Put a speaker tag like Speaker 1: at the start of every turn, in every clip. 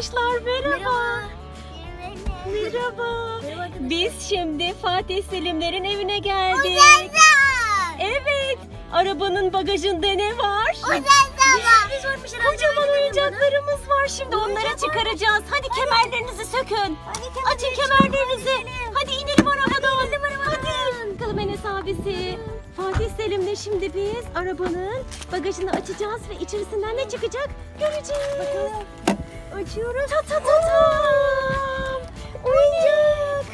Speaker 1: arkadaşlar merhaba. Merhaba.
Speaker 2: Merhaba.
Speaker 1: Biz şimdi Fatih Selimlerin evine geldik. Evet. Arabanın bagajında ne var?
Speaker 2: Herhalde.
Speaker 1: Kocaman oyuncaklarımız var. Şimdi onları çıkaracağız. Hadi kemerlerinizi sökün. Açın kemerlerinizi. Hadi inelim arabadan. Hadi. Bakalım Enes abisi. Fatih Selim'le şimdi biz arabanın bagajını açacağız ve içerisinden ne çıkacak göreceğiz. Bakalım. Açıyoruz. Ta ta. Oyuncak.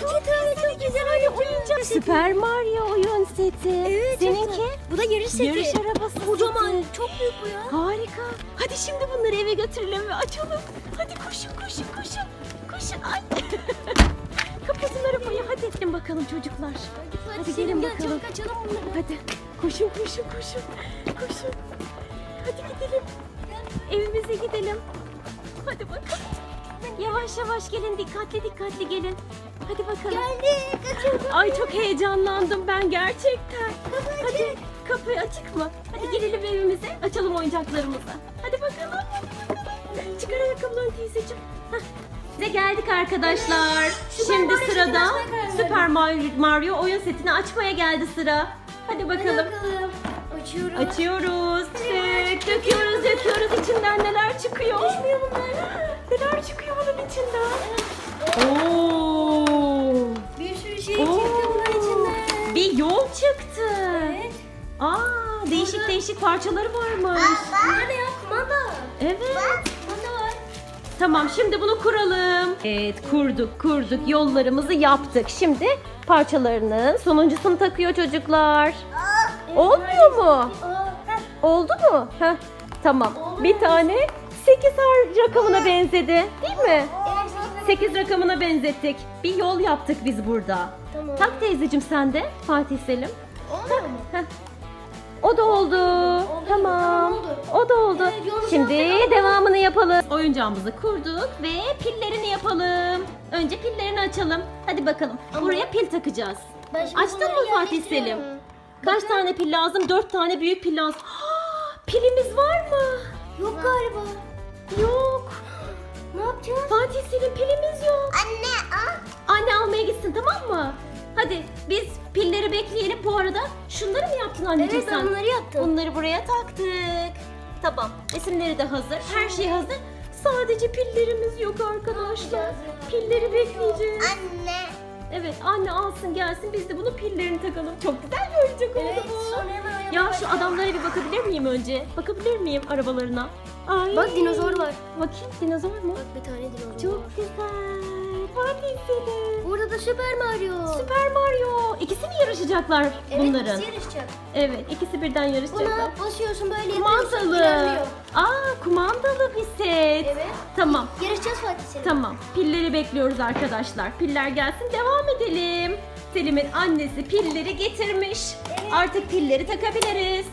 Speaker 1: Çok güzel, çok güzel oyuncak. Süper Mario oyun seti.
Speaker 2: Evet,
Speaker 1: Seninki?
Speaker 2: Bu da yarış seti.
Speaker 1: Yarış arabası.
Speaker 2: Kocaman.
Speaker 1: seti.
Speaker 2: Çok büyük bu ya.
Speaker 1: Harika. Hadi şimdi bunları eve götürelim ve açalım. Hadi koşun koşun koşun. Koşun. Ay. Kapatın arabayı. Hadi gelin bakalım çocuklar. Hadi gelin
Speaker 2: Gel,
Speaker 1: bakalım.
Speaker 2: Çabuk açalım bunları.
Speaker 1: Hadi. Koşun koşun koşun. Koşun. Hadi gidelim. Evimize gidelim. Hadi bakalım. Yavaş yavaş gelin. Dikkatli dikkatli gelin. Hadi bakalım.
Speaker 2: Geldik. Açalım.
Speaker 1: Ay çok heyecanlandım ben gerçekten. Hadi kapı açık mı? Hadi girelim evimize açalım oyuncaklarımızı. Hadi bakalım. Hadi bakalım. Çıkar ayakkabılarını teyzeciğim. Ve geldik arkadaşlar.
Speaker 2: Süper
Speaker 1: Şimdi
Speaker 2: Mario
Speaker 1: sırada Süper Mario, oyun setini açmaya geldi sıra. Hadi
Speaker 2: Hadi
Speaker 1: bakalım.
Speaker 2: Bakalım. Açıyoruz.
Speaker 1: Tık, döküyoruz, döküyoruz. İçinden neler çıkıyor?
Speaker 2: Düşmüyor bunlar.
Speaker 1: Neler çıkıyor bunun içinden? Oo!
Speaker 2: Bir sürü şey
Speaker 1: Oo.
Speaker 2: çıktı bunun içinden.
Speaker 1: Bir yol çıktı.
Speaker 2: Evet.
Speaker 1: Aa, değişik
Speaker 2: Burada-
Speaker 1: değişik parçaları varmış.
Speaker 2: Bunlar ne ya? Kumanda.
Speaker 1: Evet.
Speaker 2: Kumanda var.
Speaker 1: Tamam, şimdi bunu kuralım. Evet, kurduk, kurduk. Yollarımızı yaptık. Şimdi parçalarının sonuncusunu takıyor çocuklar. Olmuyor mu? Oldu mu? Heh, tamam. Bir tane 8 har rakamına benzedi. Değil mi?
Speaker 2: Evet.
Speaker 1: 8 rakamına benzettik. Bir yol yaptık biz burada.
Speaker 2: Tamam.
Speaker 1: Tak teyzeciğim sen de Fatih Selim.
Speaker 2: Olmuyor mu?
Speaker 1: Heh. O da oldu. Tamam.
Speaker 2: Tamam, oldu.
Speaker 1: O da oldu. Şimdi
Speaker 2: yaptık
Speaker 1: devamını yapalım. Oyuncağımızı kurduk ve pillerini yapalım. Önce pillerini açalım. Hadi bakalım.
Speaker 2: Ama-
Speaker 1: Buraya pil takacağız. Açtın mı Fatih. Selim? Kaç tane pil lazım? Dört tane büyük pil lazım. Pilimiz var mı?
Speaker 2: Yok galiba.
Speaker 1: Yok.
Speaker 2: Ne yapacağız?
Speaker 1: Fatih Selim pilimiz yok.
Speaker 2: Anne al.
Speaker 1: Anne almaya gitsin tamam mı? Hadi biz pilleri bekleyelim bu arada. Şunları mı yaptın anneciğim
Speaker 2: Evet
Speaker 1: sen?
Speaker 2: ben bunları yaptım.
Speaker 1: Bunları buraya taktık. Tamam. Resimleri de hazır. Her şey hazır. Sadece pillerimiz yok arkadaşlar.
Speaker 2: yapacağız ya?
Speaker 1: Pilleri bekleyeceğiz.
Speaker 2: Anne.
Speaker 1: Evet anne alsın gelsin biz de bunu pillerini takalım. Çok güzel bir oyuncak oldu
Speaker 2: Evet
Speaker 1: bu.
Speaker 2: sonra hemen oynamaya
Speaker 1: Ya şu adamlara bir bakabilir miyim önce? Bakabilir miyim arabalarına? Ay.
Speaker 2: Bak dinozor var.
Speaker 1: Bakayım dinozor mu?
Speaker 2: Bak bir tane dinozor.
Speaker 1: Selim.
Speaker 2: Burada da Süper Mario.
Speaker 1: Süper Mario. İkisi mi yarışacaklar
Speaker 2: Evet
Speaker 1: bunların?
Speaker 2: ikisi yarışacak.
Speaker 1: Evet, ikisi birden yarışacaklar.
Speaker 2: Buna basıyorsun böyle
Speaker 1: Kumandalı. Aa, kumandalı bir set.
Speaker 2: Evet.
Speaker 1: Tamam.
Speaker 2: Yarışacağız Fatih Selim.
Speaker 1: Tamam. Pilleri bekliyoruz arkadaşlar. Piller gelsin devam edelim. Selim'in annesi pilleri getirmiş.
Speaker 2: Evet.
Speaker 1: Artık pilleri takabiliriz.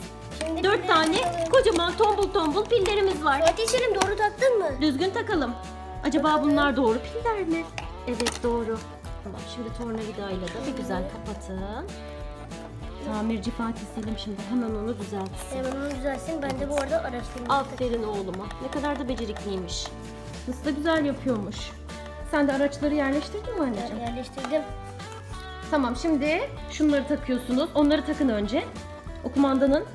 Speaker 2: Şimdi
Speaker 1: Dört tane
Speaker 2: takalım.
Speaker 1: kocaman tombul tombul pillerimiz var.
Speaker 2: Fatih Selim doğru taktın mı?
Speaker 1: Düzgün takalım. Acaba bunlar doğru piller mi? Evet doğru. Tamam şimdi tornavidayla da bir güzel kapatın. Tamirci Fatih Selim şimdi hemen onu düzeltsin.
Speaker 2: Hemen onu düzelsin. Ben de bu arada araştırma.
Speaker 1: Aferin oğluma. Ne kadar da becerikliymiş. Nasıl da güzel yapıyormuş. Sen de araçları yerleştirdin mi anneciğim?
Speaker 2: Yerleştirdim.
Speaker 1: Tamam şimdi şunları takıyorsunuz. Onları takın önce. O kumandanın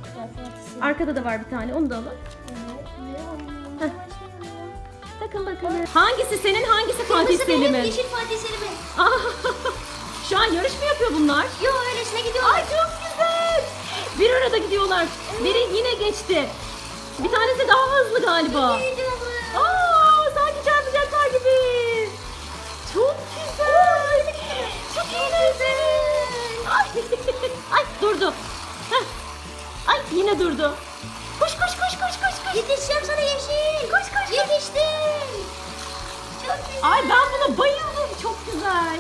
Speaker 1: arkada da var bir tane onu da alın.
Speaker 2: Evet.
Speaker 1: Heh. Takın bakalım. Hangisi senin hangisi Fatih
Speaker 2: Kırmızı benim,
Speaker 1: Selim'in?
Speaker 2: yeşil Fatih Selim'in.
Speaker 1: Şu an yarış mı yapıyor bunlar?
Speaker 2: Yo öylesine gidiyor.
Speaker 1: Ay çok güzel. Bir arada gidiyorlar. Biri yine geçti. Bir tanesi daha hızlı galiba. Aa, sanki çarpacaklar gibi. Çok güzel. Çok eğlenceli. Ay, ay durdu. Heh. Ay yine durdu.
Speaker 2: Yetişeceğim sana yeşil. Koş koş. Yetiştim. Çok güzel.
Speaker 1: Ay ben buna bayıldım. Çok güzel.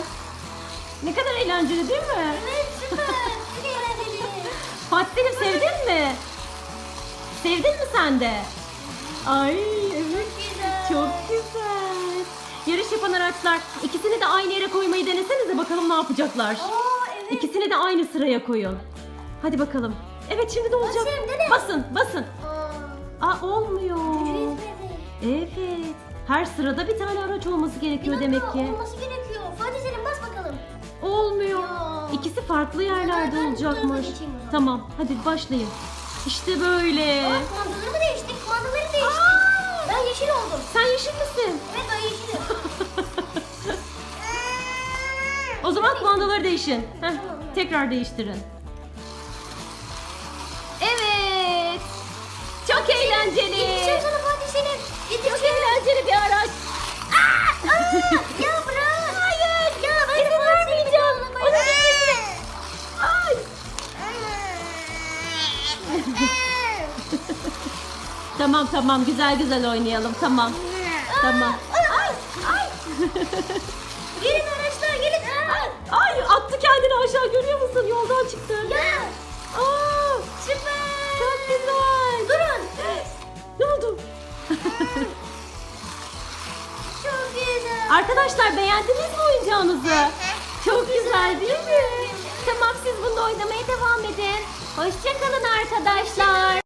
Speaker 1: Ne kadar eğlenceli değil mi?
Speaker 2: Evet süper. Çok eğlenceli.
Speaker 1: Fatih Selim sevdin mi? Sevdin mi sen de? Ay evet.
Speaker 2: Güzel.
Speaker 1: Çok güzel. Yarış yapan araçlar ikisini de aynı yere koymayı denesenize bakalım ne yapacaklar.
Speaker 2: Aa evet.
Speaker 1: İkisini de aynı sıraya koyun. Hadi bakalım. Evet şimdi ne olacak? Basın basın. Evet. Her sırada bir tane araç olması gerekiyor
Speaker 2: Bir
Speaker 1: demek
Speaker 2: dakika,
Speaker 1: ki.
Speaker 2: Olması gerekiyor. Fatih Selim bas bakalım.
Speaker 1: Olmuyor.
Speaker 2: Ya.
Speaker 1: İkisi farklı yerlerde
Speaker 2: Ben bu
Speaker 1: olacakmış.
Speaker 2: tarafa geçeyim o zaman.
Speaker 1: Tamam hadi başlayın. İşte böyle.
Speaker 2: Aa, kumandaları değiştik. Kumandaları değiştik. Ben yeşil oldum.
Speaker 1: Sen yeşil misin?
Speaker 2: Evet ben yeşilim.
Speaker 1: O zaman kumandaları değişin. Heh, tekrar değiştirin.
Speaker 2: Ya bırak. Hayır. Ya ben
Speaker 1: İzin vermeyeceğim. Onu gitmesin. Ay. Tamam tamam güzel güzel oynayalım tamam. Tamam.
Speaker 2: Ay ay. ay. gelin araçlar gelin. Ay.
Speaker 1: Ay attı kendini aşağı görüyor musun? Yoldan çıktı.
Speaker 2: Ya.
Speaker 1: Aa,
Speaker 2: Süper.
Speaker 1: çok güzel.
Speaker 2: Durun.
Speaker 1: Ne oldu? Arkadaşlar beğendiniz mi oyuncağınızı? Çok güzel değil mi? Tamam siz bununla oynamaya devam edin. Hoşçakalın arkadaşlar.